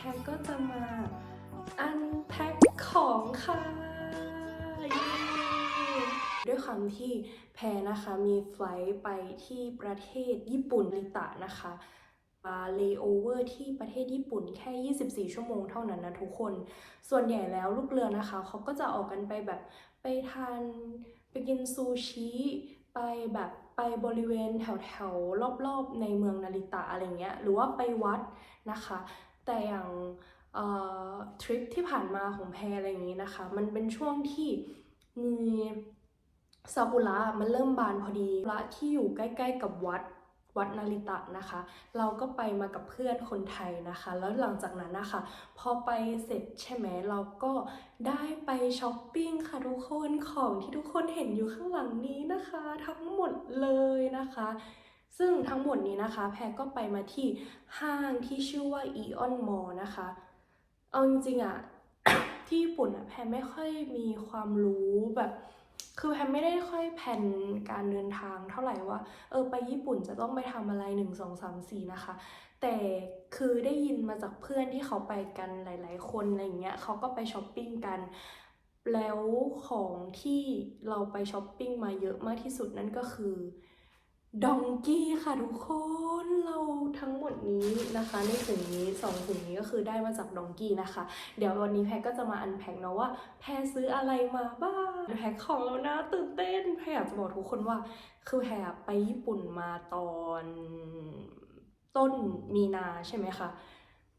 แพนก็จะมาอันแพ็คของค่ะด้วยความที่แพรนะคะมีไฟล์ไปที่ประเทศญี่ปุ่นริตะนะคะมาเลโอเวอร์ที่ประเทศญี่ปุ่นแค่ 24 ชั่วโมงเท่านั้นนะทุกคน ส่วนใหญ่แล้วลูกเรือนะคะเขาก็จะออกกันไปแบบไปทานไปกินซูชิ ไปแบบไปบริเวณแถวๆรอบๆ ในเมืองนาริตะอะไรเงี้ย หรือว่าไปวัดนะคะ แต่อย่างทริปที่ผ่านมาของแพรอะไรอย่างนี้นะคะ มันเป็นช่วงที่มีซากุระมันเริ่มบานพอดีละที่อยู่ใกล้ ๆ กับวัดวัดนาริตะนะคะ เราก็ไปมากับเพื่อนคนไทยนะคะ แล้วหลังจากนั้นนะคะ พอไปเสร็จใช่ไหมเราก็ได้ไปช้อปปิ้งค่ะทุกคนของที่ทุกคนเห็นอยู่ข้างหลังนี้นะคะ ทั้งหมดเลยนะคะ ซึ่งทั้งหมดนี้นะคะ แพรก็ไปมาที่ห้างที่ชื่อว่า Eon Mall นะคะ เอาจริงๆอะที่ญี่ปุ่นอะแพรไม่ค่อยมีความรู้แบบ คือแพรไม่ได้ค่อยแผนการเดินทางเท่าไหร่ว่า เออไปญี่ปุ่นจะต้องไปทำอะไรหนึ่งสองสามสี่นะคะ แต่คือได้ยินมาจากเพื่อนที่เขาไปกันหลาย ๆ คนอะไรอย่างเงี้ยเขาก็ไปช้อปปิ้งกันแล้วของที่เราไปช้อปปิ้งมาเยอะมากที่สุดนั่นก็คือ ดองกี้ค่ะทุกคนเราทั้งหมดนี้นะคะในถุงนี้สองถุงนี้ก็คือได้มาจากดองกี้นะคะ เดี๋ยววันนี้แพรก็จะมาอันแพ็คเนาะว่าแพรซื้ออะไรมาบ้างแพ็คของแล้วนะตื่นเต้นแพรอยากจะบอกทุกคนว่า คือแพรไปญี่ปุ่นมาตอนต้นมีนาใช่ไหมคะ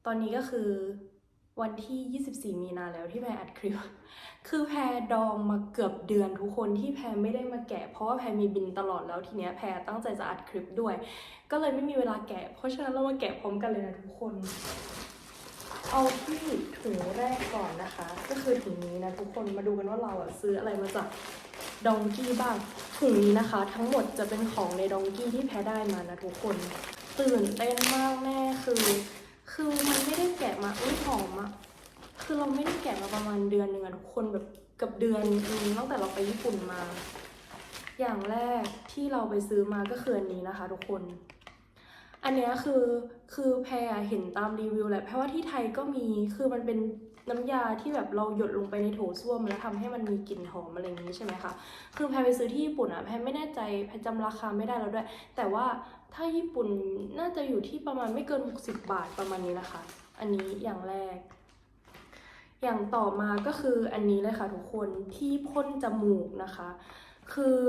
ตอนนี้ก็คือ วันที่ 24 มีนาแล้วที่แพรอัดคลิป คือแพรดองมาเกือบเดือนทุกคนที่แพรไม่ได้มาแกะ เพราะว่าแพรมีบินตลอดแล้วทีเนี้ยแพรตั้งใจจะอัดคลิปด้วย ก็เลยไม่มีเวลาแกะ เพราะฉะนั้นเรามาแกะพร้อมกันเลยนะทุกคน เอาที่ถุงแรกก่อนนะคะ ก็คือถุงนี้นะทุกคนมาดูกันว่าเราอะซื้ออะไรมาจากดองกี้บ้างถุงนี้นะคะ ทั้งหมดจะเป็นของในดองกี้ที่แพ้ได้มานะทุกคน ตื่นเต้นมากแน่คือ คือมันไม่ได้แกะมาอุ้ยหอมอะคือเราไม่ได้แกะมาประมาณเดือนหนึ่งอะทุกคนแบบเกับเดือนนึงตั้งแต่เราไปญี่ปุ่นมา อย่างแรกที่เราไปซื้อมาก็คืออันนี้นะคะ ทุกคน อันเนี้ยคือคือแพรเห็นตามรีวิวแหละแพรว่าที่ไทยก็มีคือมันเป็นน้ำยาที่แบบเราหยดลงไปในโถส้วมแล้วทำให้มันมีกลิ่นหอมอะไรอย่างนี้ใช่ไหมคะ คือแพรไปซื้อที่ญี่ปุ่นอะแพรไม่แน่ใจแพรจำราคาไม่ได้แล้วด้วย แต่ว่า ถ้าญี่ปุ่นน่าจะอยู่ที่ประมาณไม่เกิน 60 บาทประมาณนี้นะคะ อันนี้อย่างแรก อย่างต่อมาก็คืออันนี้เลยค่ะทุกคนที่พ่นจมูกนะคะ คือ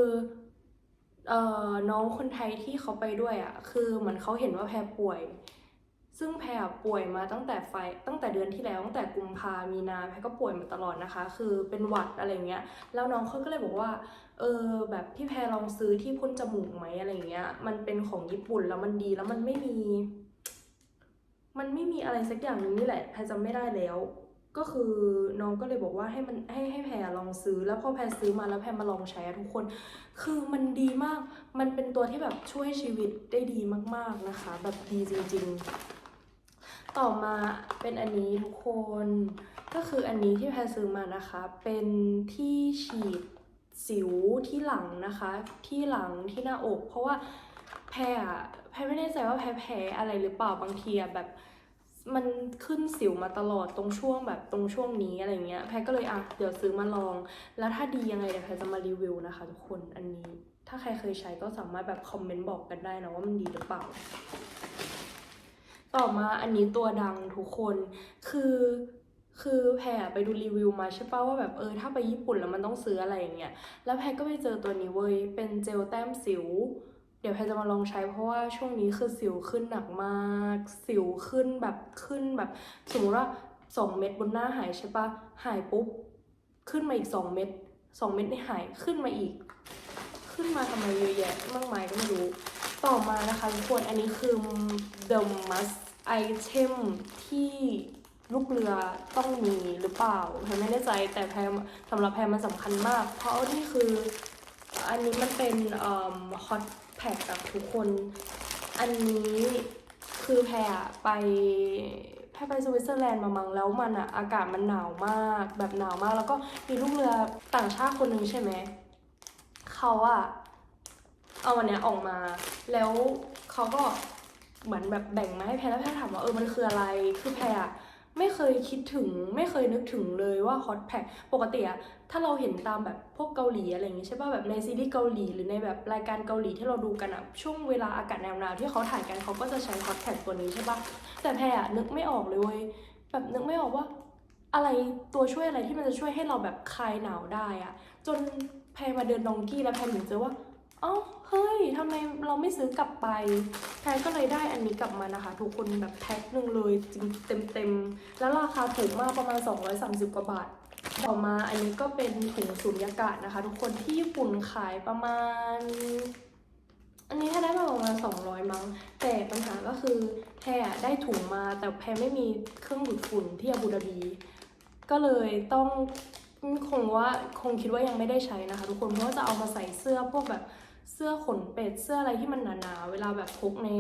เอ่อน้องคนไทยที่เขาไปด้วยอะ่ะ คือเหมือนเขาเห็นว่าแพรป่วย ซึ่งแพรป่วยมาตั้งแต่ไฟตั้งแต่เดือนที่แล้วตั้งแต่กุมภามีนาแพรก็ป่วยมาตลอดนะคะ คือเป็นหวัดอะไรเงี้ยแล้วน้องเขาก็เลยบอกว่าเออแบบพี่แพรลองซื้อที่พ่นจมูกไหมอะไรเงี้ย มันเป็นของญี่ปุ่นแล้วมันดีแล้วมันไม่มี มันไม่มีอะไรสักอย่างนึงนี่แหละแพรจำไม่ได้แล้ว ก็คือน้องก็เลยบอกว่าให้มันให้ให้แพรลองซื้อ แล้วพอแพรซื้อมาแล้วแพรมาลองใช้ทุกคน คือมันดีมาก มันเป็นตัวที่แบบช่วยชีวิตได้ดีมาก ๆนะคะ แบบดีจริง ๆ ต่อมาเป็นอันนี้ทุกคนก็คืออันนี้ที่แพรซื้อมานะคะ เป็นที่ฉีดสิวที่หลังนะคะ ที่หลังที่หน้าอก เพราะว่าแพรอะแพรไม่แน่ใจว่าแพรแพ้อะไรหรือเปล่าบางทีอะแบบมันขึ้นสิวมาตลอดตรงช่วงแบบตรงช่วงนี้อะไรเงี้ยแพรก็เลยอะเดี๋ยวซื้อมาลอง แล้วถ้าดียังไงเดี๋ยวแพรจะมารีวิวนะคะทุกคนอันนี้ ถ้าใครเคยใช้ก็สามารถแบบคอมเมนต์บอกกันได้นะว่ามันดีหรือเปล่า ต่อมาอันนี้ตัวดังทุกคนคือคือแพรไปดูรีวิวมาใช่ป่ะว่าแบบเออถ้าไปญี่ปุ่นแล้วมันต้องซื้ออะไรอย่างเงี้ยแล้วแพรก็ไปเจอตัวนี้เว้ยเป็นเจลแต้มสิว เดี๋ยวแพรจะมาลองใช้เพราะว่าช่วงนี้คือสิวขึ้นหนักมาก สิวขึ้นแบบขึ้นแบบสมมติว่าสองเม็ดบนหน้าหายใช่ปะหายปุ๊บขึ้นมาอีกสองเม็ดสองเม็ดนี่หายขึ้นมาอีก ขึ้นมาทำไมเยอะแยะมากมายก็ไม่รู้ ต่อมานะคะทุกคนอันนี้คือ the must item ที่ลูกเรือต้องมีหรือเปล่าแพรไม่แน่ใจแต่แพรสำหรับแพรมันสำคัญมาก เพราะนี่คืออันนี้มันเป็นเอ่อ hot pack กับทุกคน อันนี้คือแพรไปแพรไปสวิตเซอร์แลนด์มามังแล้วมันอะอากาศมันหนาวมากแบบหนาวมาก แล้วก็มีลูกเรือต่างชาติคนหนึ่งใช่ไหมเขาอะ เอาวันเนี้ยออกมา แล้วเขาก็เหมือนแบบแบ่งมาให้แพรแล้วแพรถามว่าเออมันคืออะไรคือแพรอะไม่เคยคิดถึงไม่เคยนึกถึงเลยว่าฮอตแพ็คปกติอะถ้าเราเห็นตามแบบพวกเกาหลีอะไรอย่างงี้ใช่ป่ะแบบในซีรีส์เกาหลีหรือในแบบรายการเกาหลีที่เราดูกันอะช่วงเวลาอากาศหนาวๆที่เขาถ่ายกันเขาก็จะใช้ฮอตแพ็คตัวนี้ใช่ป่ะแต่แพรอะนึกไม่ออกเลยเว้ยแบบนึกไม่ออกว่า อะไรตัวช่วยอะไรที่มันจะช่วยให้เราแบบคลายหนาวได้อะจนแพรมาเดินดองกี้แล้วแพรถึงเจอว่า เอ้าเฮ้ยทำไมเราไม่ซื้อกลับไปแพรก็เลยได้อันนี้กลับมานะคะ ทุกคนแบบแพ็คหนึ่งเลยจริงเต็มเต็มๆ แล้วราคาถูกมากประมาณ 230 กว่าบาท ต่อมาอันนี้ก็เป็นถุงสูญญากาศนะคะ ทุกคนที่ญี่ปุ่นขายประมาณ อันนี้แพรได้มาประมาณ 200 มั้ง แต่ปัญหาก็คือแพรได้ถุงมาแต่แพรไม่มีเครื่องดูดฝุ่นที่อาบูดาบี ก็เลยต้องคงว่าคงคิดว่ายังไม่ได้ใช้นะคะ ทุกคนเพราะว่าจะเอามาใส่เสื้อพวกแบบ เสื้อขนเป็ดเสื้ออะไรที่มันหนาๆเวลาแบบพกใน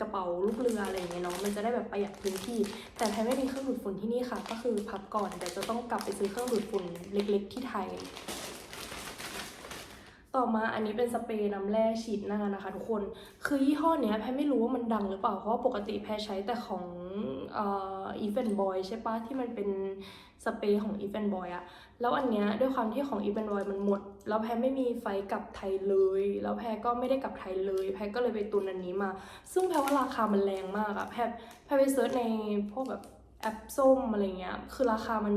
กระเป๋าลูกเรืออะไรอย่างเงี้ยเนาะมันจะได้แบบประหยัดพื้นที่ แต่ไทยไม่มีเครื่องดูดฝุ่นที่นี่ค่ะ ก็คือพับก่อนเดี๋ยวจะต้องกลับไปซื้อเครื่องดูดฝุ่นเล็ก ๆ ที่ไทย ต่อมาอันนี้เป็นสเปรย์น้ำแร่ฉีดหน้านะคะ ทุกคนคือยี่ห้อเนี้ยแพรไม่รู้ว่ามันดังหรือเปล่าเพราะปกติแพรใช้แต่ของ อ่อ e v e n Boy ใช่ปะที่มันเป็นสเปรย์ของ e v e n Boy อะแล้วอันเนี้ยด้วยความที่ของ e v e n Boy มันหมด แล้วแพรไม่มีไฟกลับไทยเลย แล้วแพรก็ไม่ได้กลับไทยเลย แพรก็เลยไปตุนอันนี้มา ซึ่งแพรว่าราคามันแรงมากอะแพรแพรไปเซิร์ชในพวกแบบแอปส้มอะไรเงี้ย คือราคามัน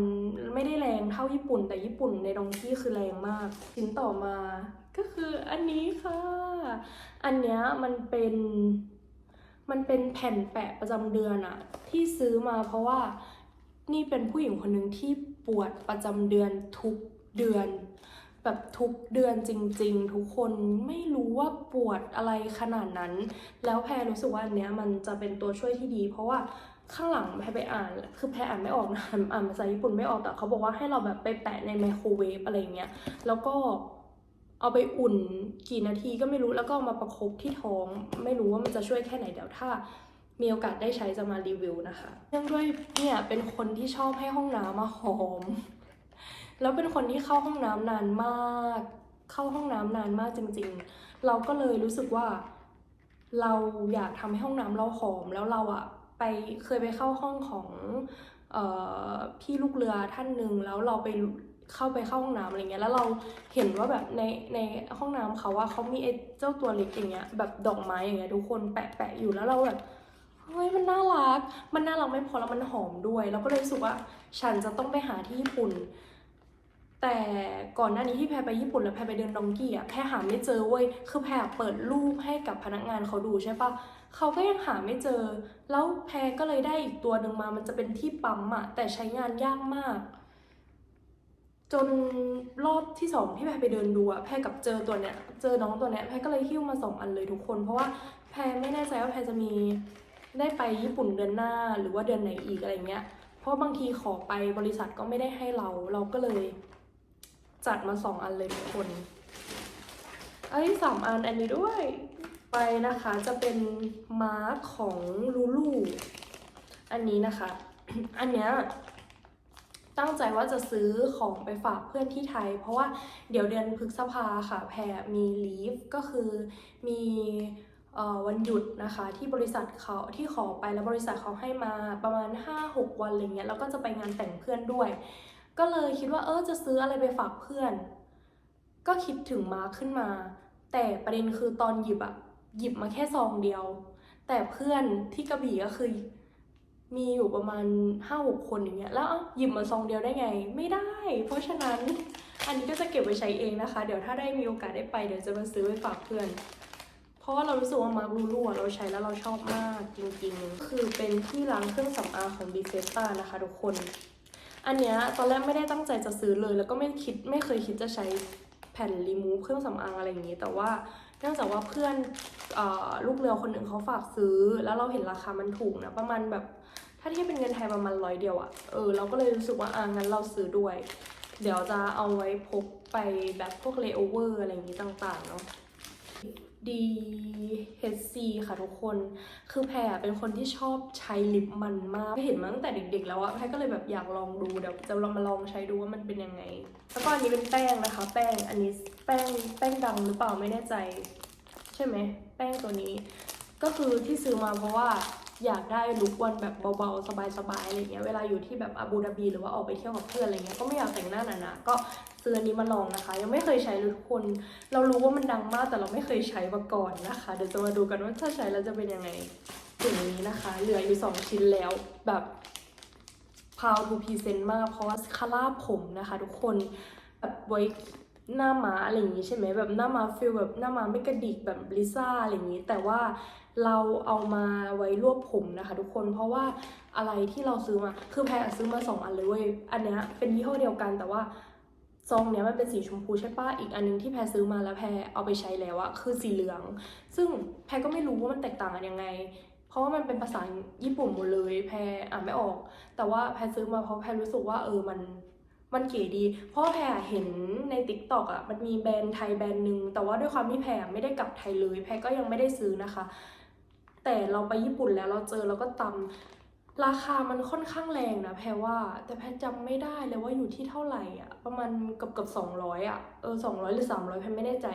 ไม่ได้แรงเท่าญี่ปุ่น แต่ญี่ปุ่นในดองกี้คือแรงมาก ชิ้นต่อมาก็คืออันนี้ค่ะ อันเนี้ยมันเป็น มันเป็นแผ่นแปะประจำเดือนอะที่ซื้อมาเพราะว่านี่เป็นผู้หญิงคนหนึ่งที่ปวดประจำเดือนทุกเดือน แบบทุกเดือนจริง ๆ ทุกคนไม่รู้ว่าปวดอะไรขนาดนั้น แล้วแพรรู้สึกว่าอันเนี้ยมันจะเป็นตัวช่วยที่ดี เพราะว่าข้างหลังแพรไปอ่าน คือแพรอ่านไม่ออกนะอ่านภาษาญี่ปุ่นไม่ออกแต่เขาบอกว่าให้เราแบบไปแปะในไมโครเวฟอะไรเงี้ยแล้วก็ เอาไปอุ่นกี่นาทีก็ไม่รู้แล้วก็ามาประคบที่ท้อง ไม่รู้ว่ามันจะช่วยแค่ไหนเดี๋ยวถ้ามีโอกาสได้ใช้จะมารีวิวนะคะเนื่องด้วยเนี่ยเป็นคนที่ชอบให้ห้องน้ำมาหอม แล้วเป็นคนที่เข้าห้องน้ำนานมาก เข้าห้องน้ำนานมากจริง ๆ เราก็เลยรู้สึกว่า เราอยากทำให้ห้องน้ำเราหอมแล้วเราอะไปเคยไปเข้าห้องของออพี่ลูกเรือท่านหนึ่งแล้วเราไป เข้าไปเข้าห้องน้ำอะไรเงี้ยแล้วเราเห็นว่าแบบในในห้องน้ำเขาว่าเขามีไอ้เจ้าตัวเล็กอย่างเงี้ยแบบดอกไม้อย่างเงี้ยทุกคนแปะแปะอยู่แล้วเราแบบเฮ้ยมันน่ารัก มันน่ารักไม่พอแล้วมันหอมด้วยแล้วก็เลยรู้สึกว่าฉันจะต้องไปหาที่ญี่ปุ่น แต่ก่อนหน้านี้ที่แพรไปญี่ปุ่นแล้วแพรไปเดินดองกี้อะแพรหาไม่เจอเว้ยคือแพรเปิดรูปให้กับพนักงานเขาดูใช่ปะเขาก็ยังหาไม่เจอ แล้วแพรก็เลยได้อีกตัวหนึ่งมามันจะเป็นที่ปั๊มอะแต่ใช้งานยากมาก จนรอบที่สองที่แพรไปเดินดูอะแพรกับเจอตัวเนี้ยเจอน้องตัวเนี้ยแพรก็เลยหิ้วมาสองอันเลยทุกคน เพราะว่าแพรไม่แน่ใจว่าแพรจะมีได้ไปญี่ปุ่นเดือนหน้าหรือว่าเดือนไหนอีกอะไรเงี้ย เพราะบางทีขอไปบริษัทก็ไม่ได้ให้เรา เราก็เลย จัดมาสองอันเลยทุกคนเอ้สามอันอันนี้ด้วย ไปนะคะจะเป็นมาร์คของลูลูอันนี้นะคะ อันเนี้ย ตั้งใจว่าจะซื้อของไปฝากเพื่อนที่ไทย เพราะว่าเดี๋ยวเดือนพฤษภาค่ะแพรมีลีฟก็คือมีวันหยุดนะคะที่บริษัทเขาที่ขอไปแล้วบริษัทเขาให้มาประมาณ 5-6 วันอะไรเงี้ยแล้วก็จะไปงานแต่งเพื่อนด้วย ก็เลยคิดว่าเออจะซื้ออะไรไปฝากเพื่อน ก็คิดถึงมาขึ้นมา แต่ประเด็นคือตอนหยิบอะหยิบมาแค่ซองเดียว แต่เพื่อนที่กระบี่ก็คือ มีอยู่ประมาณห้าหกคนอย่างเงี้ยแล้วหยิบมาซองเดียวได้ไง ไม่ได้ เพราะฉะนั้นอันนี้ก็จะเก็บไว้ใช้เองนะคะ เดี๋ยวถ้าได้มีโอกาสได้ไปเดี๋ยวจะมาซื้อไปฝากเพื่อน เพราะว่าเรารู้สึกว่ามาร์คลูลูอะเราใช้แล้วเราชอบมากจริงๆ คือเป็นที่ล้างเครื่องสำอางของ b ีเซสตานะคะทุกคน อันเนี้ยตอนแรกไม่ได้ตั้งใจจะซื้อเลย แล้วก็ไม่คิดไม่เคยคิดจะใช้แผ่นรีมูฟเครื่องสำอางอะไรอย่างนี้ แต่ว่า นื่องจากว่าเพื่อนออลูกเรือคนหนึ่งเขาฝากซื้อ แล้วเราเห็นราคามันถูกนะประมาณแบบถ้าเทียบเป็นเงินไทยประมาณร้อยเดียวอะเออเราก็เลยรู้สึกว่าอ่างั้นเราซื้อด้วย เดี๋ยวจะเอาไว้พกไปแบบพวกเลเวอร์อะไรอย่างนี้ต่างๆเนาะ DHC ค่ะทุกคน คือแพรอะเป็นคนที่ชอบใช้ลิปมันมาก เห็นมาตั้งแต่เด็กๆแล้วอะแพรก็เลยแบบอยากลองดู เดี๋ยวจะลองมาลองใช้ดูว่ามันเป็นยังไง แล้วก็อันนี้เป็นแป้งนะคะ แป้ง อันนี้แป้งแป้งดังหรือเปล่าไม่แน่ใจ ใช่ไหม แป้งตัวนี้ ก็คือที่ซื้อมาเพราะว่า อยากได้ลุควันแบบเบาๆ สบายๆอะไรเงี้ยเวลาอยู่ที่แบบอาบูดาบีหรือว่าออกไปเที่ยวกับเพื่อนอะไรเงี้ยก็ไม่อยากแต่งหน้าหนาๆก็ซื้ออันนี้มาลองนะคะ ยังไม่เคยใช้เลยทุกคน เรารู้ว่ามันดังมากแต่เราไม่เคยใช้มาก่อนนะคะ เดี๋ยวจะมาดูกันว่าถ้าใช้แล้วจะเป็นยังไงอย่างนี้นะคะ เหลืออยู่สองชิ้นแล้วแบบ proud to present มากเพราะว่าคาร่าผมนะคะ ทุกคนแบบไว้หน้าม้าอะไรอย่างงี้ใช่ไหมแบบหน้าม้าฟิลแบบหน้าม้าไม่กระดิกแบบลิซ่าอะไรอย่างงี้ แต่ว่า เราเอามาไว้รวบผมนะคะทุกคนเพราะว่าอะไรที่เราซื้อมา คือแพรซื้อมาสองอันเลยเว้ยอันเนี้ยเป็นยี่ห้อเดียวกันแต่ว่าซองเนี้ยมันเป็นสีชมพูใช่ปะอีกอันนึงที่แพรซื้อมาแล้วแพรเอาไปใช้แล้วอะคือสีเหลือง ซึ่งแพรก็ไม่รู้ว่ามันแตกต่างกันยังไง เพราะว่ามันเป็นภาษาญี่ปุ่นหมดเลย แพรอ่านไม่ออก แต่ว่าแพรซื้อมาเพราะแพรรู้สึกว่าเออมันมันเก๋ดี เพราะว่าแพรเห็นใน t ิ k t o k อะ มันมีแบรนด์ไทยแบรนด์หนึ่ง แต่ว่าด้วยความที่แพรไม่ได้กลับไทยเลย แพรก็ยังไม่ได้ซื้อนะคะ แต่เราไปญี่ปุ่นแล้วเราเจอแล้วก็ตำราคามันค่อนข้างแรงนะแพรว่า แต่แพรจำไม่ได้เลยว่าอยู่ที่เท่าไหร่อะ ประมาณเกือบเกือบสองร้อยอะเออสองร้อยหรือสามร้อยแพรไม่แน่ใจ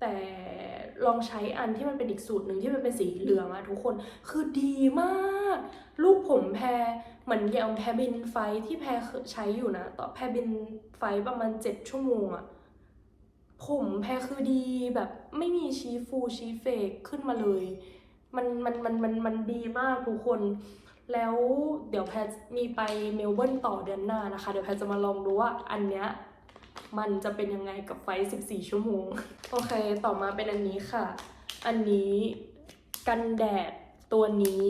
แต่ลองใช้อันที่มันเป็นอีกสูตรหนึ่งที่มันเป็นสีเหลืองอะทุกคนคือดีมาก ลูกผมแพรเหมือนอย่างแพรบินไฟที่แพรใช้อยู่นะต่อแพรบินไฟประมาณเจ็ดชั่วโมงอะ ผมแพรคือดีแบบไม่มีชี้ฟูชี้เฟกขึ้นมาเลย มันมันมันมันมันดีมากทุกคน แล้วเดี๋ยวแพรมีไปเมลเบิร์นต่อเดือนหน้านะคะ เดี๋ยวแพรจะมาลองดูว่าอันเนี้ยมันจะเป็นยังไงกับไฟ 14 ชั่วโมง โอเค ต่อมาเป็นอันนี้ค่ะ อันนี้กันแดดตัวนี้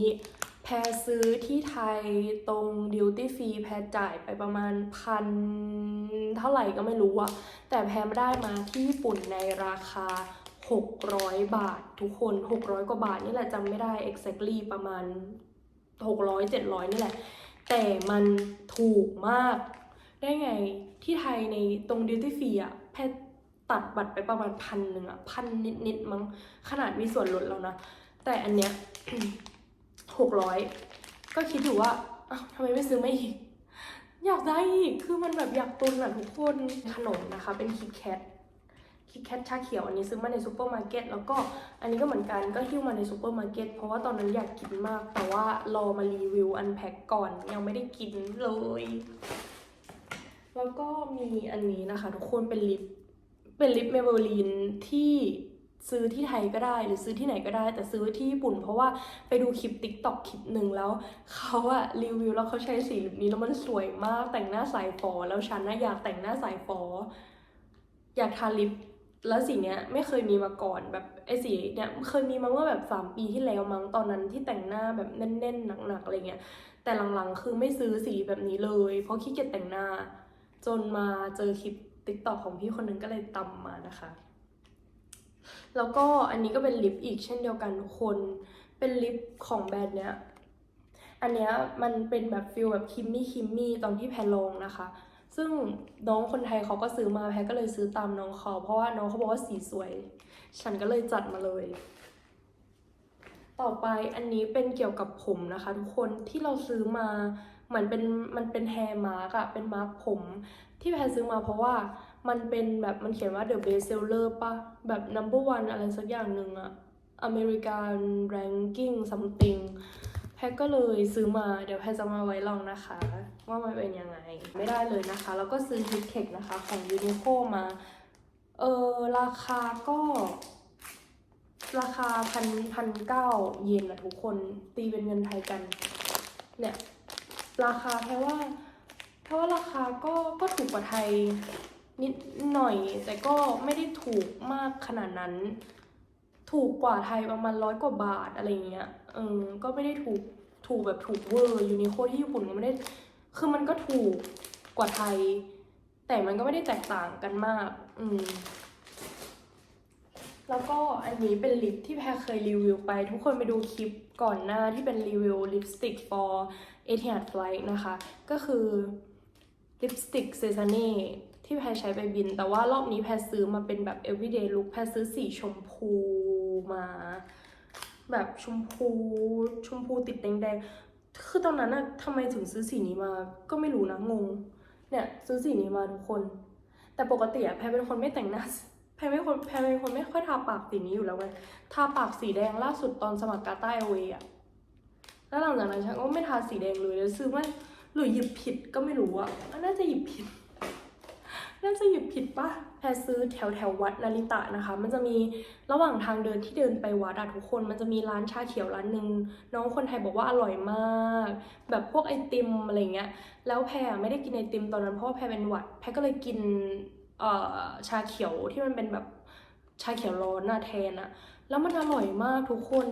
แพรซื้อที่ไทยตรงดิวตี้ฟรีแพรจ่ายไปประมาณพันเท่าไหร่ก็ไม่รู้อะแต่แพรได้มาที่ญี่ปุ่นในราคา 600 บาททุกคน 600 กว่าบาทนี่แหละจำไม่ได้ exactly ประมาณ 600 700 นี่แหละ แต่มันถูกมาก ได้ไงที่ไทยในตรงดิวตี้ฟรีอะแพทย์ตัดบัตรไปประมาณพันหนึ่งอะพันนิดๆมั้งขนาดมีส่วนลดแล้วนะ แต่อันเนี้ย หกร้อยก็คิดอยู่ว่าอ้าวทำไมไม่ซื้อไม่อีก อยากได้อีก คือมันแบบอยากตุนอะทุกคนขนมนะคะ เป็นคิดแคทคิดแคทชาเขียวอันนี้ซื้อมาในซูเปอร์มาร์เก็ตแล้วก็อันนี้ก็เหมือนกันก็หิ้วมาในซูเปอร์มาร์เก็ตเพราะว่าตอนนั้นอยากกินมาก แต่ว่ารอมารีวิวอันแพ็คก่อนยังไม่ได้กินเลย แล้วก็มีอันนี้นะคะ ทุกคนเป็นลิปเป็นลิปเมเบลีนที่ ซื้อที่ไทยก็ได้หรือซื้อที่ไหนก็ได้ แต่ซื้อที่ญี่ปุ่น เพราะว่าไปดูคลิปติ๊กต็อกคลิปหนึ่งแล้วเขาอะรีวิวแล้วเขาใช้สีลิปนี้แล้วมันสวยมากแต่งหน้าสายฟอแล้วฉันนะอยากแต่งหน้าสายฟออยากทาลิปแล้วสีเนี้ยไม่เคยมีมาก่อนแบบไอ้สีเนี้ยเคยมีมาเมื่อแบบสามปีที่แล้วมั้งตอนนั้นที่แต่งหน้าแบบแน่นๆหนักๆอะไรเงี้ยแต่หลังๆคือไม่ซื้อสีแบบนี้เลย เพราะขี้เกียจแต่งหน้า จนมาเจอคลิปติ๊กต็อกของพี่คนหนึงก็เลยตำมานะคะ แล้วก็อันนี้ก็เป็นลิปอีกเช่นเดียวกันทุกคน เป็นลิปของแบรนด์เนี้ย อันเนี้ยมันเป็นแบบฟิลแบบคิมมี่คิมมี่ตอนที่แพรลองนะคะ ซึ่งน้องคนไทยเขาก็ซื้อมาแพรก็เลยซื้อตามน้องเขาเพราะว่าน้องเขาบอกว่าสีสวย ฉันก็เลยจัดมาเลย ต่อไปอันนี้เป็นเกี่ยวกับผมนะคะ ทุกคนที่เราซื้อมาเหมือนเป็นมันเป็นแฮร์มาร์กอะเป็นมาร์กผมที่แพรซื้อมาเพราะว่า มันเป็นแบบมันเขียนว่า the best seller ปะแบบ number one อะไรสักอย่างหนึ่งอะ American ranking something แพรก็เลยซื้อมาเดี๋ยวแพรจะมาไว้ลองนะคะ ว่ามันเป็นยังไง ไม่ได้เลยนะคะ แล้วก็ซื้อ Hit Tech นะคะ ของ Uniqlo มา เออราคาก็ ราคาพันพันเก้าเยนอะทุกคนตีเป็นเงินไทยกัน เนี่ย ราคาแค่ว่าเพราะว่าราคาก็ก็ถูกกว่าไทย นิดหน่อย แต่ก็ไม่ได้ถูกมากขนาดนั้น ถูกกว่าไทยประมาณร้อยกว่าบาทอะไรเงี้ยเออก็ไม่ได้ถูกถูกแบบถูกเวอร์ยูนิโคที่ญี่ปุ่นก็ไม่ได้ คือมันก็ถูกกว่าไทย แต่มันก็ไม่ได้แตกต่างกันมาก อืมแล้วก็อันนี้เป็นลิปที่แพรเคยรีวิวไป ทุกคนไปดูคลิปก่อนหน้าที่เป็นรีวิวลิปสติก for Etihad Flight นะคะ ก็คือลิปสติกเซซาน่ ที่แพรใช้ไปบิน แต่ว่ารอบนี้แพรซื้อมาเป็นแบบ everyday look แพรซื้อสีชมพูมา แบบชมพูชมพูติดแดงๆ คือตอนนั้นอะทำไมถึงซื้อสีนี้มาก็ไม่รู้นะงง เนี่ยซื้อสีนี้มาทุกคน แต่ปกติอะแพรเป็นคนไม่แต่งหน้าแพรไม่คนแพรเป็นคนไม่ค่อยทาปากสีนี้อยู่แล้วไงทาปากสีแดงล่าสุดตอนสมัครกาตาเอเวอะแล้วหลังจากนั้นฉันก็ไม่ทาสีแดงเลยแล้วซื้อมาหรือหยิบผิดก็ไม่รู้อะน่าจะหยิบผิด น่าจะหยิบผิดปะแพรซื้อแถวแถววัดนาริตะนะคะ มันจะมีระหว่างทางเดินที่เดินไปวัดอะทุกคน มันจะมีร้านชาเขียวร้านหนึ่งน้องคนไทยบอกว่าอร่อยมาก แบบพวกไอติมอะไรเงี้ย แล้วแพรไม่ได้กินไอติมตอนนั้นเพราะว่าแพรเป็นหวัด แพรก็เลยกินเอ่อชาเขียวที่มันเป็นแบบชาเขียวร้อนน่ะแทนอะแล้วมันอร่อยมากทุกคน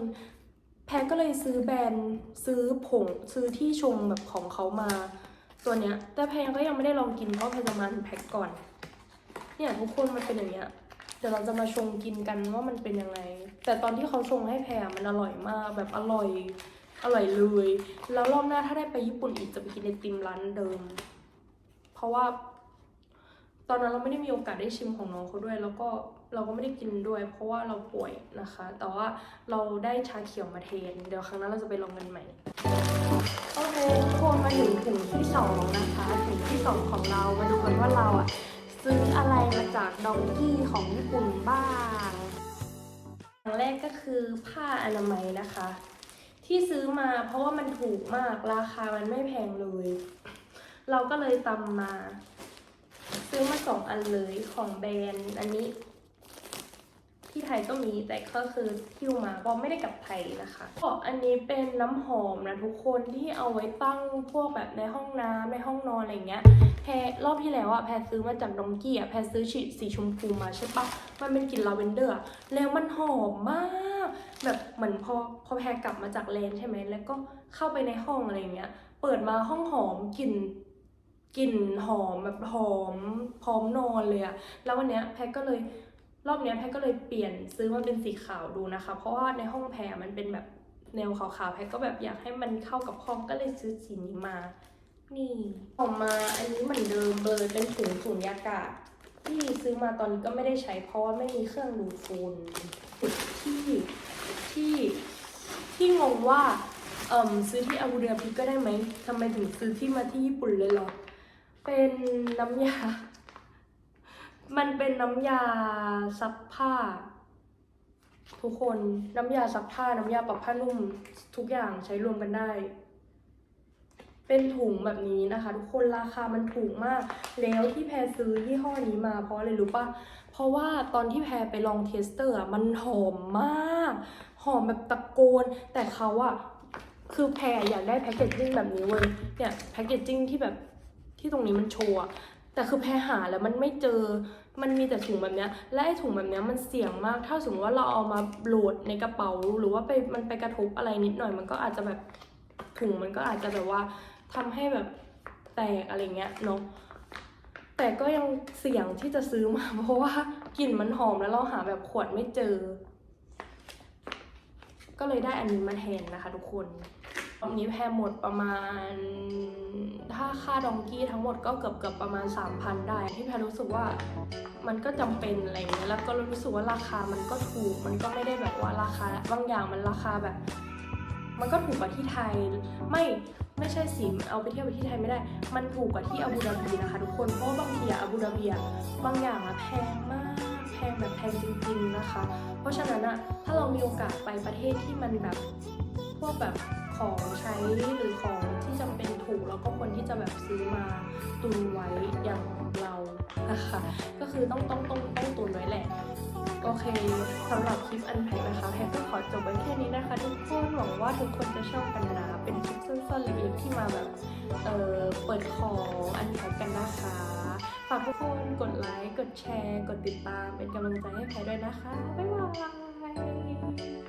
แพรก็เลยซื้อแบรนด์ซื้อผงซื้อที่ชงแบบของเขามา ตัวเนี้ย แต่แพรก็ยังไม่ได้ลองกินเพราะแพรจะมาแพ็คก่อน เนี่ยทุกคนมันเป็นอย่างเงี้ยเดี๋ยวเราจะมาชงกินกันว่ามันเป็นยังไง แต่ตอนที่เขาชงให้แพรมันอร่อยมากแบบอร่อย อร่อยเลย แล้วรอบหน้าถ้าได้ไปญี่ปุ่นอีกจะไปกินไอติมร้านเดิม เพราะว่า ตอนนั้นเราไม่ได้มีโอกาสได้ชิมของน้องเขาด้วย แล้วก็เราก็ไม่ได้กินด้วย เพราะว่าเราป่วยนะคะ แต่ว่าเราได้ชาเขียวมาเทน เดี๋ยวครั้งหนั้นเราจะไปลองกันใหม่ โอเคทุกคนมาถึงถุงที่สองนะคะถุงที่สองของเรามาดูกันว่าเราอะซื้ออะไรมาจากดองกี้ของญี่ปุ่นบ้างอย่างแรกก็คือผ้าอนามัยนะคะ ที่ซื้อมาเพราะว่ามันถูกมากราคามันไม่แพงเลย เราก็เลยตำมา ซื้อมาสองอันเลยของแบรนด์อันนี้ ที่ไทยก็มีแต่ก็คือทิวมาเพราะไม่ได้กลับไทยนะคะก็อันนี้เป็นน้ำหอมนะทุกคนที่เอาไว้ตั้งพวกแบบในห้องน้ำในห้องนอนอะไรเงี้ยแพรรอบที่แล้วอะแพรซื้อมาจากดองกี้อะแพรซื้อฉีดสีชมพูมาใช่ปะมันเป็นกลิ่นลาเวนเดอร์แล้วมันหอมมากแบบเหมือนพอพอแพรกลับมาจากแลนใช่ไหมแล้วก็เข้าไปในห้องอะไรเงี้ยเปิดมาห้องหอมกลิ่นกลิ่นหอมแบบหอมพร้อมนอนเลยอะแล้ววันเนี้ยแพรก็เลย รอบนี้แพรก็เลยเปลี่ยนซื้อมาเป็นสีขาวดูนะคะ เพราะว่าในห้องแพรมันเป็นแบบแนวขาวๆแพรก็แบบอยากให้มันเข้ากับห้องก็เลยซื้อสีนี้มา นี่ออกมาอันนี้เหมือนเดิมเลยเป็นถุงสูญญากาศ ที่ซื้อมาตอนนี้ก็ไม่ได้ใช้เพราะว่าไม่มีเครื่องดูดฝุ่นที่ที่ที่งงว่าเอ่มซื้อที่อาบูดาบีก็ได้ไหมทำไมถึงซื้อที่มาที่ญี่ปุ่นเลยเหรอเป็นน้ำยา มันเป็นน้ำยาซักผ้า ทุกคนน้ำยาซักผ้าน้ำยาปรับผ้านุ่มทุกอย่างใช้รวมกันได้ เป็นถุงแบบนี้นะคะ ทุกคนราคามันถูกมาก แล้วที่แพรซื้อยี่ห้อนี้มาเพราะอะไรรู้ปะเพราะว่าตอนที่แพรไปลองเทสเตอร์อะมันหอมมาก หอมแบบตะโกน แต่เขาอะคือแพรอยากได้แพคเกจจิ้งแบบนี้เว้ยเนี่ยแพคเกจจิ้งที่แบบที่ตรงนี้มันโชว์ แต่คือแพรหาแล้วมันไม่เจอ มันมีแต่ถุงแบบเนี้ย และไอ้ถุงแบบเนี้ยมันเสี่ยงมาก ถ้าสมมติว่าเราเอามาโหลดในกระเป๋า หรือว่าไปมันไปกระทบอะไรนิดหน่อย มันก็อาจจะแบบถุงมันก็อาจจะแบบว่าทำให้แบบแตกอะไรเงี้ยเนาะ แต่ก็ยังเสี่ยงที่จะซื้อมา เพราะว่ากลิ่นมันหอมแล้วเราหาแบบขวดไม่เจอ ก็เลยได้อันนี้มาแทนนะคะ ทุกคนรอบนี้แพรหมดประมาณ ถ้าค่าดองกี้ทั้งหมดก็เกือบเกือบประมาณ 3,000 ได้ ที่แพรรู้สึกว่ามันก็จำเป็นอะไรเงี้ยแล้วก็รู้สึกว่าราคามันก็ถูก มันก็ไม่ได้แบบว่าราคาบางอย่างมันราคาแบบ มันก็ถูกกว่าที่ไทย ไม่ไม่ใช่สิเอาไปเทียบกับที่ไทยไม่ได้ มันถูกกว่าที่อาบูดาบีนะคะทุกคนเพราะบางทีอะอาบูดาบีบางอย่างอะแพงมากแพงแบบแพงจริงๆนะคะ เพราะฉะนั้นอะถ้าเรามีโอกาสไปประเทศที่มันแบบ พวกแบบของใช้หรือของที่จำเป็นถูกเราก็ควรที่จะแบบซื้อมาตุนไว้อย่างเรานะคะก็คือต้องต้องต้องต้องตุนไว้แหละโอเคสำหรับคลิปอันแพ็คนะคะแพ็คก็ขอจบไว้แค่นี้นะคะ ทุกคนหวังว่าทุกคนจะชอบกันนะ เป็นคลิปสั้นๆเล็กๆที่มาแบบเออเปิดของอันแพ็คกันนะคะฝากทุกคนกดไลค์กดแชร์ กดติดตามเป็นกำลังใจให้แพรด้วยนะคะ บ๊ายบาย